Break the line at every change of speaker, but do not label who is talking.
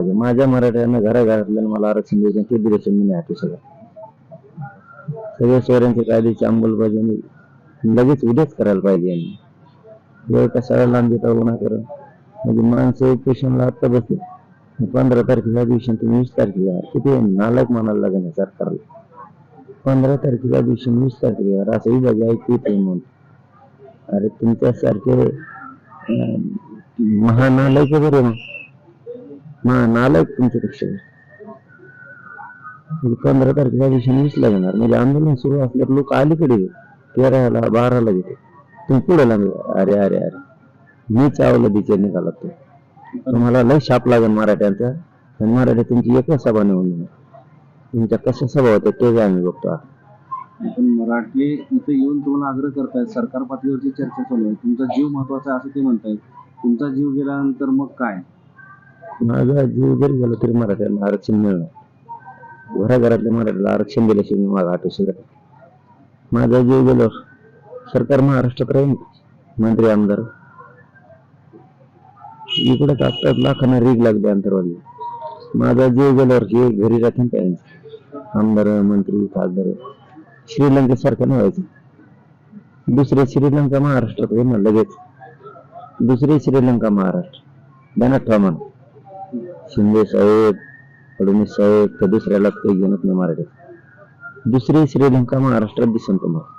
म्हणजे माझ्या मराठ्यांना घराघरातल्या मला आरक्षण द्यायचं ते दिल्याचं मी नाही सगळं सगळे सोयऱ्यांच्या कायद्याची अंमलबजावणी लगेच उद्याच करायला पाहिजे यांनी. वेळ कशाला लांब देता उन्हा करून? म्हणजे माणसं पेशंटला आत्ता बसले. पंधरा तारखेच्या दिवशी तुम्ही वीस तारखेला किती नालायक म्हणायला लागेल सरकारला. पंधरा तारखेच्या दिवशी वीस तारखेला असं विभाग ऐकू येते म्हणून. अरे तुमच्यासारखे अं, महानालायक बरे मग महानालायक तुमच्यापेक्षा म्हणजे पंधरा तारखेच्या दिवशी वीस लागणार म्हणजे आंदोलन सुरू असल्यावर लोक अलीकडे तेराला बाराला येते तुम्ही पुढे लागले अरे अरे अरे. मी चावला बिचार निघाला तो. तुम्हाला लय शाप लागेल मराठ्यांचा. आणि मराठी तुमची एकच सभा निवडून येणार. तुमच्या कशा सभा होत्या ते आम्ही बघतो.
पण मराठी इथे येऊन तुम्हाला आग्रह करतायत. सरकार पातळीवरची चर्चा चालू आहे. तुमचा जीव महत्त्वाचा आहे असं ते म्हणतायत. तुमचा जीव गेल्यानंतर मग काय?
माझा जीव जरी गेला तरी मराठ्यांना आरक्षण मिळणार घराघरातल्या मराठ्याला आरक्षण दिल्याशिवाय मी माझा आठवू शकत माझा जीव गेलो सरकार महाराष्ट्रात राहील मंत्री आमदार? इकडे आता लाखांना रीग लागली अंतरवाली. माझा जीव गेल्यावर हे घरी राहतील काय आमदार मंत्री खासदार. श्रीलंकेसारखं नाही व्हायचं दुसरे श्रीलंका महाराष्ट्रात होईल ना लगेच. दुसरे श्रीलंका महाराष्ट्र. ध्यानात ठेवा शिंदे साहेब फडणवीस साहेब तर दुसऱ्याला काही घेणत नाही मराठीत. दुसरी श्रीलंका महाराष्ट्रात दिसन तुम्हाला